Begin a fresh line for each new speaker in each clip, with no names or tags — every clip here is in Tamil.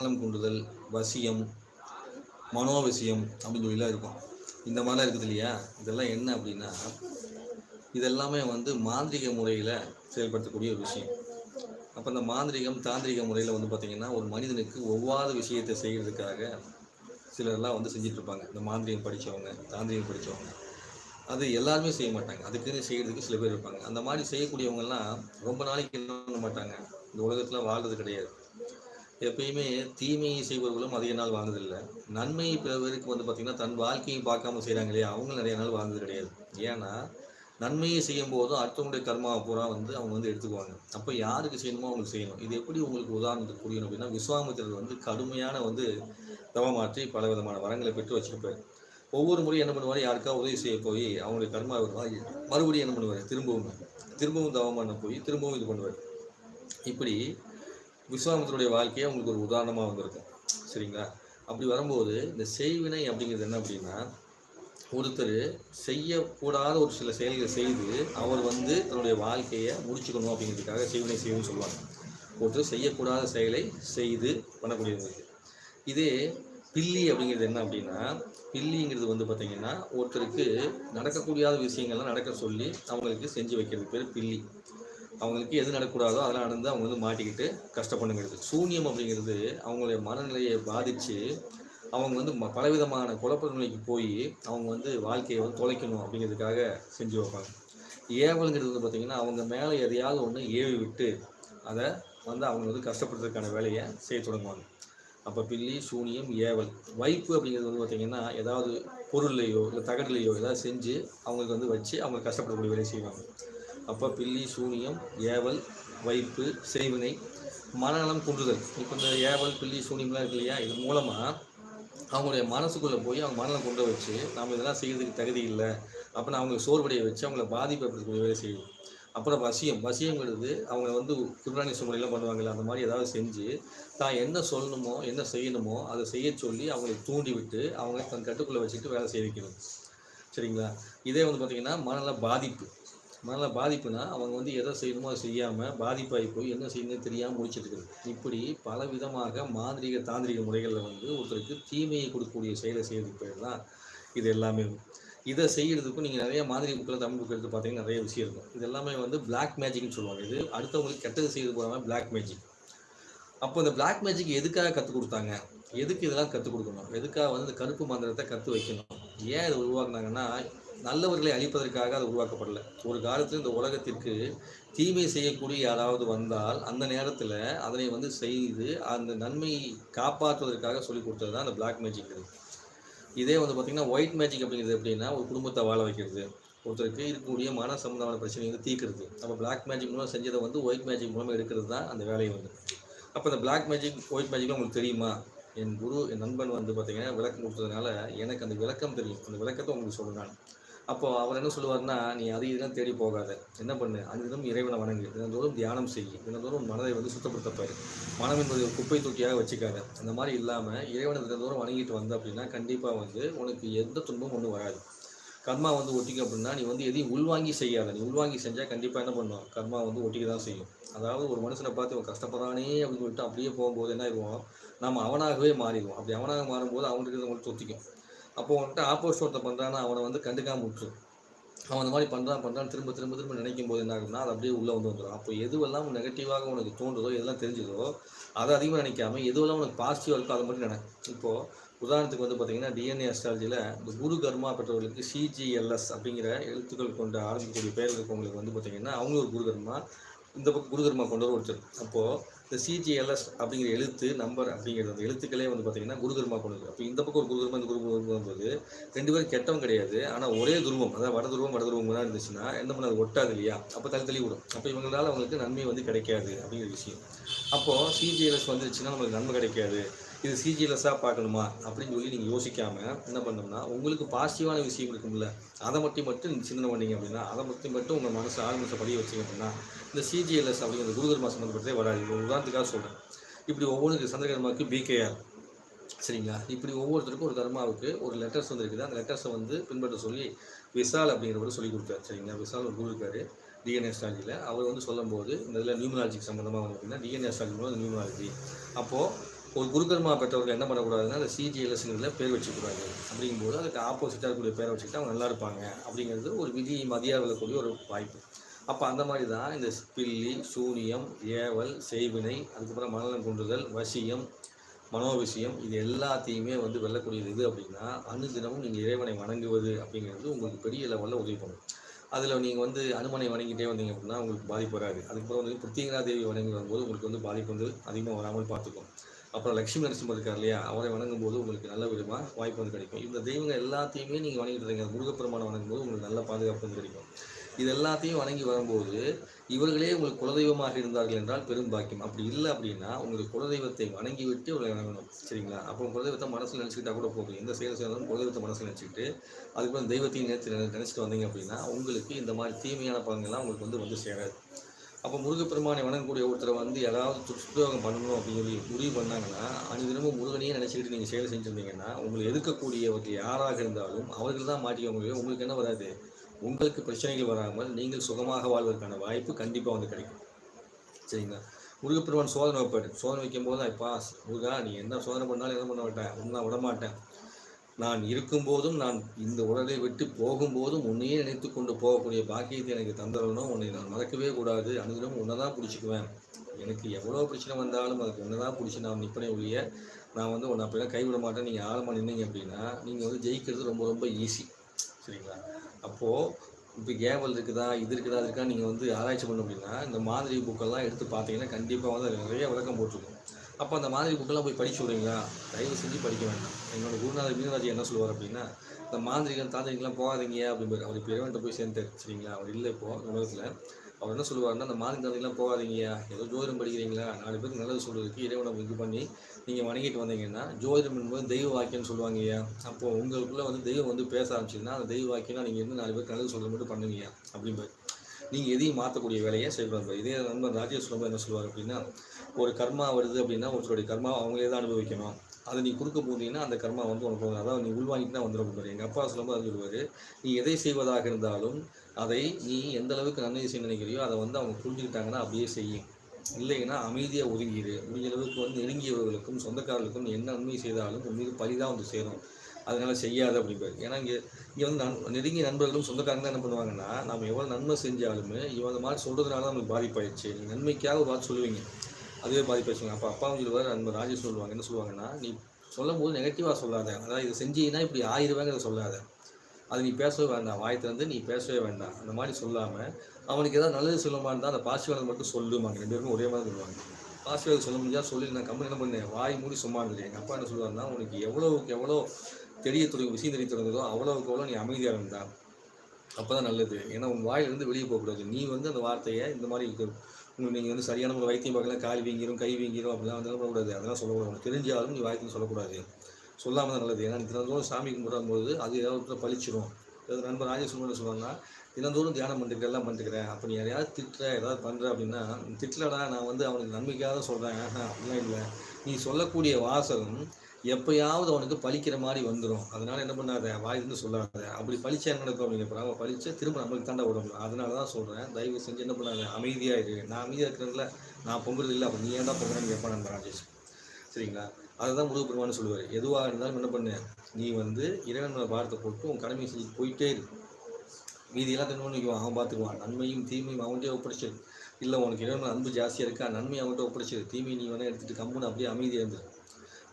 மனம் கூண்டுதல் வசியம் மனோவசியம் அப்படின்னு சொல்லிலாம் இருக்கும். இந்த மாதிரிலாம் இருக்குது இல்லையா? இதெல்லாம் என்ன அப்படின்னா இதெல்லாமே வந்து மாந்திரிக முறையில் செயல்படுத்தக்கூடிய ஒரு விஷயம். அப்போ இந்த மாந்திரிகம் தாந்திரிக முறையில் வந்து பார்த்திங்கன்னா ஒரு மனிதனுக்கு ஒவ்வாத விஷயத்தை செய்கிறதுக்காக சிலர்லாம் வந்து செஞ்சிட்ருப்பாங்க. இந்த மாந்திரிகம் படித்தவங்க தாந்திரிகம் படித்தவங்க அது எல்லாருமே செய்ய மாட்டாங்க. அதுக்குன்னு செய்கிறதுக்கு சில பேர் இருப்பாங்க. அந்த மாதிரி செய்யக்கூடியவங்கெல்லாம் ரொம்ப நாளைக்கு என்ன பண்ண மாட்டாங்க. இந்த உலகத்தில் வாழ்றது கிடையாது. எப்பயுமே தீமையை செய்பவர்களும் அதிக நாள் வாழ்ந்ததில்லை. நன்மை பிற பேருக்கு வந்து பார்த்திங்கன்னா தன் வாழ்க்கையை பார்க்காம செய்கிறாங்க இல்லையா அவங்களும் நிறைய நாள் வாழ்ந்தது கிடையாது. ஏன்னா நன்மையை செய்யும் போதும் அடுத்தவங்களுடைய கர்மா பூரா வந்து அவங்க வந்து எடுத்துக்குவாங்க. அப்போ யாருக்கு செய்யணுமோ அவங்களுக்கு செய்யணும். இது எப்படி உங்களுக்கு உதாரணத்துக்கு புரியணும் அப்படின்னா விஸ்வாமித்திரர் வந்து கடுமையான வந்து தவமாற்றி பல விதமான வரங்களை பெற்று வச்சிருப்பார். ஒவ்வொரு முறையும் என்ன பண்ணுவார்? யாருக்கா உதவி செய்ய போய் அவங்களுடைய கர்மா வருவாங்க மறுபடியும் என்ன பண்ணுவார்? திரும்பவும் திரும்பவும் தவம் பண்ண போய் திரும்பவும் இது பண்ணுவார். இப்படி விஸ்வாமித்தருடைய வாழ்க்கையே உங்களுக்கு ஒரு உதாரணமாக வந்திருக்கு. சரிங்களா? அப்படி வரும்போது இந்த செய்வினை அப்படிங்கிறது என்ன அப்படின்னா ஒருத்தர் செய்யக்கூடாத ஒரு சில செயல்களை செய்து அவர் வந்து தன்னுடைய வாழ்க்கையை முடிச்சுக்கணும் அப்படிங்கிறதுக்காக செய்வினை செய்யணும்னு சொல்லுவாங்க. ஒருத்தர் செய்யக்கூடாத செயலை செய்து பண்ணக்கூடியது இதே பில்லி அப்படிங்கிறது என்ன அப்படின்னா பில்லிங்கிறது வந்து பார்த்திங்கன்னா ஒருத்தருக்கு நடக்கக்கூடியாத விஷயங்கள்லாம் நடக்க சொல்லி அவங்களுக்கு செஞ்சு வைக்கிறது பேர் பில்லி. அவங்களுக்கு எது நடக்கக்கூடாதோ அதெல்லாம் நடந்து அவங்க வந்து மாட்டிக்கிட்டு கஷ்டப்படுங்கிறது சூன்யம் அப்படிங்கிறது அவங்களுடைய மனநிலையை பாதித்து அவங்க வந்து ம- பலவிதமான குழப்ப நிலைக்கு போய் அவங்க வந்து வாழ்க்கையை வந்து தொலைக்கணும் அப்படிங்கிறதுக்காக செஞ்சு வைப்பாங்க. ஏவல்ங்கிறது வந்து பார்த்திங்கன்னா அவங்க மேலே எதையாவது ஒன்று ஏவி விட்டு அதை வந்து அவங்க வந்து கஷ்டப்படுறதுக்கான வேலையை செய்ய தொடங்குவாங்க. அப்போ பில்லி சூனியம் ஏவல் வைப்பு அப்படிங்கிறது வந்து பார்த்திங்கன்னா ஏதாவது பொருள்லையோ இல்லை தகடுலையோ ஏதாவது செஞ்சு அவங்களுக்கு வந்து வச்சு அவங்க கஷ்டப்படக்கூடிய வேலையை செய்வாங்க. அப்போ பில்லி சூனியம் ஏவல் வைப்பு செய்வினை மனநலம் குன்றுதல். இப்போ இந்த ஏவல் பில்லி சூனியம்லாம் இருக்கு இல்லையா? இது மூலமாக அவங்களுடைய மனசுக்குள்ளே போய் அவங்க மனநலம் கொண்டு வச்சு நம்ம இதெல்லாம் செய்கிறதுக்கு தகுதி இல்லை. அப்புடின்னா அவங்க சோர்வடைய வச்சு அவங்கள பாதிப்பு வேலை செய்யும். அப்புறம் வசியம். வசியங்கிறது அவங்க வந்து குர்பானி முறையெல்லாம் பண்ணுவாங்கல்ல அந்த மாதிரி ஏதாவது செஞ்சு தான் என்ன சொல்லணுமோ என்ன செய்யணுமோ அதை செய்ய சொல்லி அவங்களை தூண்டி விட்டு அவங்க தன் கட்டுக்குள்ளே வச்சுட்டு வேலை செய்ய வைக்கணும். சரிங்களா? இதே வந்து பார்த்திங்கன்னா மனநல பாதிப்பு. மன பாதிப்புனா அவங்க வந்து எதை செய்யணுமோ அதை செய்யாமல் பாதிப்பாகி போய் என்ன செய்யணும்னு தெரியாமல் முடிச்சிட்டு இப்படி பல விதமாக மாந்திரிக தாந்திரிக முறைகளில் வந்து ஒருத்தருக்கு தீமையை கொடுக்கக்கூடிய செயலை செய்யறதுக்கு பேர் தான் இது எல்லாமே. இதை செய்கிறதுக்கும் நீங்கள் நிறைய மாதிரி புக்கில் தமிழ் புக் எடுத்து பார்த்தீங்கன்னா நிறைய விஷயம் இருக்கும். இது எல்லாமே வந்து பிளாக் மேஜிக்னு சொல்லுவாங்க. இது அடுத்தவங்களுக்கு கெட்டது செய்யறது போகாமல் பிளாக் மேஜிக் அப்போ இந்த பிளாக் மேஜிக் எதுக்காக கற்றுக் கொடுத்தாங்க? எதுக்கு இதெல்லாம் கற்றுக் கொடுக்கணும்? எதுக்காக வந்து இந்த கருப்பு மந்திரத்தை கற்று வைக்கணும்? ஏன் இதை உருவாக்குனாங்கன்னா நல்லவர்களை அழிப்பதற்காக அது உருவாக்கப்படல. ஒரு காலத்தில் இந்த உலகத்திற்கு தீமை செய்யக்கூடிய யாராவது வந்தால் அந்த நேரத்தில் அதனை வந்து செய்து அந்த நன்மையை காப்பாற்றுவதற்காக சொல்லி கொடுத்தது தான் அந்த பிளாக் மேஜிக் இது. இதே வந்து பார்த்திங்கன்னா ஒயிட் மேஜிக் அப்படிங்கிறது எப்படின்னா ஒரு குடும்பத்தை வாழ வைக்கிறது. ஒருத்தருக்கு இருக்கக்கூடிய மன சம்பந்தமான பிரச்சனையை வந்து தீக்கிறது அப்போ பிளாக் மேஜிக் மூலம் செஞ்சதை வந்து ஒயிட் மேஜிக் மூலமாக எடுக்கிறது தான் அந்த வேலையை வந்து. அப்போ இந்த பிளாக் மேஜிக் ஒயிட் மேஜிக்லாம் உங்களுக்கு தெரியுமா? என் குரு என் நண்பன் வந்து பார்த்திங்கன்னா விளக்கம் கொடுத்ததுனால எனக்கு அந்த விளக்கம் தெரியும். அந்த விளக்கத்தை உங்களுக்கு சொல்லுறான் அப்போ அவர் என்ன சொல்லுவார்னா நீ அது இதெல்லாம் தேடி போகாத. என்ன பண்ணு? அன்றிலும் இறைவனை வணங்கு. தினந்தோறும் தியானம் செய் தினந்தோறும் மனதை வந்து சுத்தப்படுத்தப்பாரு. மனம் என்பது ஒரு குப்பை தொட்டியாக வச்சுக்காத. அந்த மாதிரி இல்லாமல் இறைவனை தினந்தோறும் வணங்கிட்டு வந்த அப்படின்னா கண்டிப்பாக வந்து உனக்கு எந்த துன்பமும் ஒன்றும் வராது. கர்மா வந்து ஒட்டிக்கும் அப்படின்னா நீ வந்து எதையும் உள்வாங்கி செய்யாத. நீ உள்வாங்கி செஞ்சால் கண்டிப்பாக என்ன பண்ணுவோம் கர்மா வந்து ஒட்டிக்க தான் செய்யும். அதாவது ஒரு மனுஷனை பார்த்து இவன் கஷ்டப்படுறானே அப்படின்னு சொல்லிட்டு அப்படியே போகும்போது என்ன ஆயிடுவோம் நம்ம அவனாகவே மாறிடுவோம். அப்படி அவனாக மாறும்போது அவனுக்கு உங்களுக்கு தொத்திக்கும். அப்போ உன்கிட்ட ஆப்போசிட் ஒருத்தர் பண்ணுறான்னா அவனை வந்து கண்டுக்காம விட்டுரு. அவன் அந்த மாதிரி பண்ணுறான் பண்ணுறான் திரும்ப திரும்ப திரும்ப நினைக்கும் போது என்ன ஆகும்னா அது அப்படியே உள்ளே வந்து வந்துடும் அப்போ எதுவெல்லாம் நெகட்டிவாக உனக்கு தோன்றுதோ எதெல்லாம் தெரிஞ்சுதோ அதை அதிகமாக நினைக்காம எதுவெல்லாம் உனக்கு பாசிட்டிவாக இருக்கோ அதை மட்டும் நினை இப்போது உதாரணத்துக்கு வந்து பார்த்தீங்கன்னா டிஎன்ஏ அஸ்ட்ராலஜியில் இந்த குரு கர்மா பெற்றவர்களுக்கு சிஜிஎல்எஸ் அப்படிங்கிற எழுத்துக்கள் கொண்டு ஆரம்பிக்கக்கூடிய பெயர் இருக்கவங்களுக்கு வந்து பார்த்தீங்கன்னா அவங்க ஒரு குரு கர்மா இந்த பக்கம் குருகர்மா கொண்டு கொண்டவர் ஒருத்தர். அப்போது இந்த சிஜிஎல்எஸ் அப்படிங்கிற எழுத்து நம்பர் அப்படிங்கிறது அந்த எழுத்துக்களே வந்து பார்த்தீங்கன்னா குரு கர்மா கொண்டது அப்போ இந்த பக்கம் ஒரு குருகர்மா இந்த குரு கர்மா ரெண்டு பேரும் கெட்டவும் கிடையாது. ஆனால் ஒரே துருவம் அதாவது வட துருவம் வட துருவம் தான் இருந்துச்சுன்னா என்ன பண்ணாது ஒட்டாது இல்லையா? அப்போ தள்ளி தள்ளி விடும். அப்போ இவங்களால அவங்களுக்கு நன்மை வந்து கிடைக்காது அப்படிங்கிற விஷயம். அப்போது சிஜிஎல்எஸ் வந்துருச்சுன்னா நம்மளுக்கு நன்மை கிடைக்காது. இது சிஜிஎல்எஸ்ஸாக பார்க்கணுமா அப்படின்னு சொல்லி நீங்கள் யோசிக்காமல் என்ன பண்ணோம்னா உங்களுக்கு பாசிட்டிவான விஷயம் இருக்கும்ல அதை மட்டும் மட்டும் சிந்தனை பண்ணீங்க அப்படின்னா அதை மட்டும் மட்டும் உங்கள் மனசு ஆழ்மனசை படிய வச்சிங்க அப்படின்னா இந்த சிஜிஎல்எஸ் அப்படிங்கிற குருகர்மா சம்மந்தப்பட்டதே வராது. உதாரணத்துக்காக சொல்கிறேன் இப்படி ஒவ்வொரு சந்திரகர்மாவுக்கு பிகேஆர் சரிங்களா? இப்படி ஒவ்வொருத்தருக்கும் ஒரு கர்மாவுக்கு ஒரு லெட்டர்ஸ் வந்துருக்குது. அந்த லெட்டர்ஸை வந்து பின்பற்ற சொல்லி விசால் அப்படிங்கிறவர் சொல்லி கொடுத்தாரு. சரிங்களா? விசால் ஒரு குரு இருக்காரு டிஎன்ஏ அஸ்ட்ராலஜியில் அவர் வந்து சொல்லும்போது இந்த இதில் நியூமராலஜிக்கு சம்மந்தமாக வந்து பார்த்தீங்கன்னா டிஎன்ஏ அஸ்ட்ராலஜி மூலம் நியூமராலஜி அப்போது ஒரு குருக்கர்மா பெற்றவர்கள் என்ன பண்ணக்கூடாதுன்னா அந்த சிஜிஎல்எஸ்ங்கிறதுல பேர் வச்சுக்கூடாது. அப்படிங்கும்போது அதுக்கு ஆப்போசிட்டாக இருக்கக்கூடிய பேரை வச்சுக்கிட்டு அவங்க நல்லா இருப்பாங்க. அப்படிங்கிறது ஒரு விதி மதியாக விழக்கூடிய ஒரு வாய்ப்பு. அப்போ அந்த மாதிரி தான் இந்த பில்லி சூனியம் ஏவல் செய்வினை அதுக்கப்புறம் மனநலம் குன்றுதல் வசியம் மனோவிஷயம் இது எல்லாத்தையுமே வந்து வெல்லக்கூடியது இது அப்படின்னா அனுதினமும் நீங்கள் இறைவனை வணங்குவது அப்படிங்கிறது உங்களுக்கு பெரிய லெவலில் உதவி பண்ணும். அதில் நீங்கள் வந்து அனுமனை வணங்கிட்டே வந்தீங்க அப்படின்னா உங்களுக்கு பாதிப்பு வராது. அதுக்கப்புறம் வந்து பிருத்திகரா தேவி வணங்கி வரும்போது உங்களுக்கு வந்து பாதிப்பு வந்து அதிகமாக வராமல் பார்த்துக்கும். அப்புறம் லட்சுமி நரசிம்மர் இருக்கார் இல்லையா? அவரை வணங்கும் போது உங்களுக்கு நல்ல விதமாக வாய்ப்பு வந்து கிடைக்கும். இந்த தெய்வங்கள் எல்லாத்தையுமே நீங்கள் வணங்கிட்டு இருக்கீங்க முருகப்பெருமானை வணங்கும் போது உங்களுக்கு நல்ல பாதுகாப்பு வந்து கிடைக்கும். இது எல்லாத்தையும் வணங்கி வரும்போது இவர்களே உங்களுக்கு குலதெய்வமாக இருந்தார்கள் என்றால் பெரும் பாக்கியம். அப்படி இல்லை அப்படின்னா உங்களுக்கு குலதெய்வத்தை வணங்கி விட்டு இவர்களை வணங்கணும். சரிங்களா? அப்புறம் குலதெய்வத்தை மனசில் நினச்சிக்கிட்டா கூட போகும் எந்த செயல் செய்யணும் குலதெய்வத்தை மனசில் நினச்சிக்கிட்டு அதுக்கப்புறம் தெய்வத்தையும் நேற்று நினச்சிட்டு வந்தீங்க அப்படின்னா உங்களுக்கு இந்த மாதிரி தீமையான பலன்கள்லாம் உங்களுக்கு வந்து வந்து சேராது. அப்போ முருகப்பெருமானை வணங்கக்கூடிய ஒருத்தரை வந்து ஏதாவது துஷ்பிரயோகம் பண்ணணும் அப்படின்னு சொல்லி முடிவு பண்ணாங்கன்னா அனுதினமும் முருகனையே நினச்சிக்கிட்டு நீங்கள் செயல் செஞ்சுருந்தீங்கன்னா உங்களை எதிர்க்கக்கூடியவர்கள் யாராக இருந்தாலும் அவர்கள் தான் மாட்டிக்க முடியும் உங்களுக்கு என்ன வராது? உங்களுக்கு பிரச்சனைகள் வராமல் நீங்கள் சுகமாக வாழ்வதற்கான வாய்ப்பு கண்டிப்பாக வந்து கிடைக்கும். சரிங்களா? முருகப்பெருமான் சோதனை வைப்பார். சோதனை வைக்கும் போது தான் இப்போ முருகா நீ என்ன சோதனை பண்ணாலும் என்ன பண்ண மாட்டேன். ஒன்றா விட மாட்டேன் நான் இருக்கும்போதும் நான் இந்த உடலை விட்டு போகும்போதும் உன்னையே நினைத்து கொண்டு போகக்கூடிய பாக்கியத்தை எனக்கு தந்துடணும் உன்னை நான் மறக்கவே கூடாது. அனுதினம் உன்னை தான் பிடிச்சிக்குவேன். எனக்கு எவ்வளோ பிரச்சனை வந்தாலும் அதுக்கு உன்னை தான் பிடிச்சி நான் நிற்பனே ஒழிய நான் வந்து உன்னை அப்படிலாம் கைவிட மாட்டேன் நீங்கள் ஆழமாக நின்னீங்க அப்படின்னா நீங்கள் வந்து ஜெயிக்கிறது ரொம்ப ரொம்ப ஈஸி சரிங்களா? அப்போது இப்போ கேவல் இருக்குதா இது இருக்குதா இருக்கா நீங்கள் வந்து ஆராய்ச்சி பண்ண அப்படின்னா இந்த மாதிரி புக்கெல்லாம் எடுத்து பார்த்தீங்கன்னா கண்டிப்பாக வந்து நிறைய விளக்கம் போட்டிருக்கும். அப்போ அந்த மாதிரி புக்கெல்லாம் போய் படிச்சு விடுவீங்களா? தயவு செஞ்சு படிக்க வேண்டாம். என்னோட குருநாதர் மீனராஜ் என்ன சொல்லுவார் அப்படின்னா இந்த மாந்திரிகள் தாந்திரிகெல்லாம் போகாதீங்க அப்படிம்பாரு அவர் இப்போ இறைவன்ட்ட போய் சேர்ந்தார் சரிங்களா? அவர் இல்லை இப்போ உலகத்தில். அவர் என்ன சொல்லுவார்னா அந்த மாதிரி தாந்திரிகெல்லாம் போகாதீங்க. ஏதோ ஜோதிடம் படிக்கிறீங்களா? நாலு பேருக்கு நல்லது சொல்கிறதுக்கு இறைவனை இது பண்ணி நீங்கள் வணங்கிட்டு வந்தீங்கன்னா ஜோதிடம் என்பது தெய்வ வாக்கியம்னு சொல்லுவாங்க ஐயா. அப்போது உங்களுக்குள்ள வந்து தெய்வம் வந்து பேச ஆரம்பிச்சிங்கன்னா அந்த தெய்வ வாக்கியம்னா நீங்கள் இருந்து நாலு பேருக்கு நல்லது சொல்ல மட்டும் பண்ணுங்க அப்படிம்பாரு நீங்கள் எதையும் மாற்றக்கூடிய வேலையை செய்வாங்க இதே நண்பர் ராஜேஷ் சொல்லும்போது என்ன சொல்லுவார் அப்படின்னா ஒரு கர்மா வருது அப்படின்னா ஒருத்தருடைய கர்மா அவங்களே தான் அனுபவிக்கணும். அதை நீ கொடுக்க போனீங்கன்னா அந்த கர்மா வந்து உனக்கு வரும். அதாவது நீ உள்வாங்கிட்டு தான் வந்துடும் எங்கள் அப்பா சொல்லும்போது அது சொல்லுவார் நீ எதை செய்வதாக இருந்தாலும் அதை நீ எந்த அளவுக்கு நன்மை செய்ய நினைக்கிறியோ அதை வந்து அவங்க புரிஞ்சுக்கிட்டாங்கன்னா அப்படியே செய்யும் இல்லைன்னா அமைதியாக ஒதுங்கிடு முடிஞ்ச அளவுக்கு வந்து நெருங்கியவர்களுக்கும் சொந்தக்காரர்களுக்கும் என்ன நன்மை செய்தாலும் உன் மீது பழிதான் வந்து சேரும். அதனால செய்யாத அப்படிம்பாரு. ஏன்னா இங்கே இங்கே வந்து நன் நெருங்கிய நண்பர்களும் சொந்தக்காரங்க தான் என்ன பண்ணுவாங்கன்னா நம்ம எவ்வளோ நன்மை செஞ்சாலுமே இவன் மாதிரி சொல்கிறதுனால தான் நம்மளுக்கு பாதிப்பாயிடுச்சு. நன்மைக்காக ஒரு வார்த்தை சொல்லுவீங்க. அதுவே பாதிப்பாயிடுச்சுங்க அப்போ அப்பாவும் சொல்லுவார் அந்த ராஜேஷ் சொல்லுவாங்க. என்ன சொல்லுவாங்கன்னா நீ சொல்லும்போது நெகட்டிவாக சொல்லாத. அதாவது இதை செஞ்சீங்கன்னா இப்படி ஆயிடுவேங்கிறத சொல்லாத. அது நீ பேசவே வேண்டாம். வாய் நீ பேசவே வேண்டாம். அந்த மாதிரி சொல்லாமல் அவனுக்கு ஏதாவது நல்லது சொல்லுமா இருந்தால் அந்த பாசிட்டிவானது மட்டும் சொல்லுவாங்க ரெண்டு பேருமே ஒரே மாதிரி சொல்லுவாங்க. பாசிட்டிவாக சொல்ல முடியாது சொல்லி. நான் கம்பெனி என்ன பண்ணேன் வாய் மூடி சும்மா இருந்தேன் எங்கள் அப்பா என்ன சொல்லுவாருன்னா உனக்கு எவ்வளோவுக்கு எவ்வளோ தெரிய தொடங்கும் விஷயம் தெரிய தொடங்குதோ அவ்வளோவுக்கு எவ்வளோ நீ அமைதியாக இருந்தா. அப்போ தான் நல்லது. ஏன்னா உன் வாயிலிருந்து வெளியே போகக்கூடாது. நீ வந்து அந்த வார்த்தையை இந்த மாதிரி நீங்கள் வந்து சரியான ஒரு வைத்தியம் பார்க்கலாம் கால் வீங்கிரும் கை வீங்கிரும் அப்படிலாம் வந்து சொல்லக்கூடாது. அதெல்லாம் சொல்லக்கூடாது. உனக்கு தெரிஞ்சாலும் நீ வாய்க்கு சொல்லக்கூடாது. சொல்லாமல் தான் நல்லது. ஏன்னா தினந்தோறும் சாமி கும்பிடும்போது அது ஏதாவது ஒரு பழிச்சிரும் ஏதாவது நண்பர் ராஜசுமன் சொல்லுவாங்கன்னா தினந்தோறும் தியானம் பண்ணிருக்கேன் எல்லாம் பண்ணிருக்கிறேன். அப்போ நீ யாரையாவது திட்டுற ஏதாவது பண்ணுற அப்படின்னா திட்டலடா நான் வந்து அவனுக்கு நம்பிக்கையாக தான் சொல்கிறேன் அப்படிலாம் இல்லை. நீ சொல்லக்கூடிய வாசகம் எப்பயாவது அவனுக்கு பழிக்கிற மாதிரி வந்துடும் அதனால என்ன பண்ணாத வாயிலிருந்து சொல்லாத. அப்படி பழிச்சா என்ன நடக்கும் அப்படின்னு அவன் பழிச்சா திரும்ப நம்மளுக்கு தாண்டா உடம்பு. அதனால தான் சொல்கிறேன் தயவு செஞ்சு என்ன பண்ணாத அமைதியாக இரு. நான் அமைதியாக இருக்கிறதுல நான் பொங்குறது இல்லை. அப்போ நீ ஏன்டா பொங்குறேன்னு கேட்பான் நண்பர் ராஜேஷ். சரிங்களா? அதை தான் பெருமானு சொல்லுவார். எதுவாக இருந்தாலும் என்ன பண்ணு நீ வந்து இறைவன் மேல பாரத்தை போட்டு உன் கடமையை செஞ்சு போயிட்டே இரு. மீதி எல்லாம் திரும்ப அவன் பார்த்துக்குவான் நன்மையும் தீமையும் அவன்கிட்டே ஒப்படைச்சிரு இல்லை உனக்கு இறைவன் அன்பு ஜாஸ்தியாக இருக்கா? நன்மை அவன்கிட்ட ஒப்படைச்சிரு தீமையை நீ வேணால் எடுத்துகிட்டு கம்முன்னு அப்படியே அமைதியாக இருந்துரு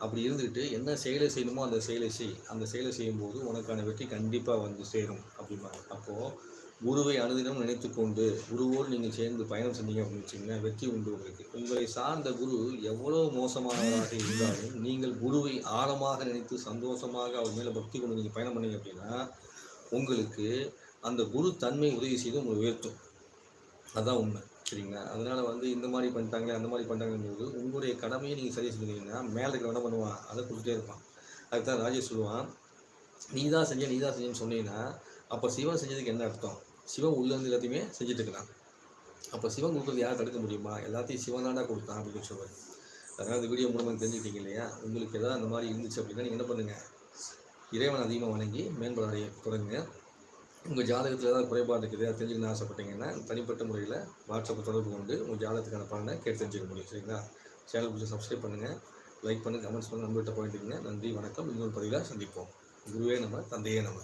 அப்படி இருந்துக்கிட்டு என்ன செயலை செய்யணுமோ அந்த செயலை செய். அந்த செயலை செய்யும்போது உனக்கான வெற்றி கண்டிப்பாக வந்து சேரும் அப்படிம்பாங்க. அப்போது குருவை அனுதினம் நினைத்து கொண்டு குருவோடு நீங்கள் சேர்ந்து பயணம் செஞ்சீங்க அப்படின்னு வச்சிங்கன்னா வெற்றி உண்டு உங்களுக்கு. உங்களை சார்ந்த குரு எவ்வளோ மோசமானவராக இருந்தாலும் நீங்கள் குருவை ஆழமாக நினைத்து சந்தோஷமாக அவர் மேலே பக்தி கொண்டு நீங்கள் பயணம் பண்ணீங்க அப்படின்னா உங்களுக்கு அந்த குரு தன்மை உதவி செய்து உங்களை உயர்த்தும். அதுதான் உண்மை. சரிங்களா? அதனால வந்து இந்த மாதிரி பண்ணிட்டாங்களே அந்த மாதிரி பண்ணிட்டாங்கன்னு போது உங்களுடைய கடமையை நீங்கள் சரியாக செஞ்சுருந்தீங்கன்னா மேலே இருக்கிற என்ன பண்ணுவான்? அதை கொடுத்துட்டே இருப்பான். அதுக்கு தான் ராஜேஷ் சொல்லுவான் நீ தான் செஞ்ச நீ தான் செஞ்சேன்னு சொன்னீங்கன்னா அப்போ சிவன் செஞ்சதுக்கு என்ன அர்த்தம்? சிவன் உள்ளேருந்து எல்லாத்தையுமே செஞ்சுட்டு இருக்கிறான் அப்போ சிவன் கொடுக்குறது யார் தடுக்க முடியுமா? எல்லாத்தையும் சிவன் தாண்டா கொடுத்தான் அப்படின்னு சொல்லுவார். அதனால் இந்த வீடியோ மூலமாக தெரிஞ்சுக்கிட்டீங்க இல்லையா? உங்களுக்கு எதாவது அந்த மாதிரி இருந்துச்சு அப்படின்னா நீங்கள் என்ன பண்ணுங்கள் இறைவன் அதிகமாக வணங்கி மேம்பட அடைய தொடங்குங்க. உங்கள் ஜாதகத்தில் ஏதாவது குறைபாடு இருக்குது அதை தெரிஞ்சுக்கணும்னு ஆசைப்பட்டீங்கன்னா தனிப்பட்ட முறையில் வாட்ஸ்அப்பில் தொடர்பு கொண்டு உங்கள் ஜாதகத்துக்கான பலனை கேட்டு தெரிஞ்சுக்க முடியும் சரிங்களா? சேனல் கொஞ்சம் சப்ஸ்கிரைப் பண்ணுங்கள் லைக் பண்ணுங்கள் கமெண்ட்ஸ் பண்ணுங்கள் நண்பர்கிட்ட போயிட்டுருங்க நன்றி வணக்கம். இன்னொரு பதிவில் சந்திப்போம். குருவே நம்ம தந்தையே நம்ம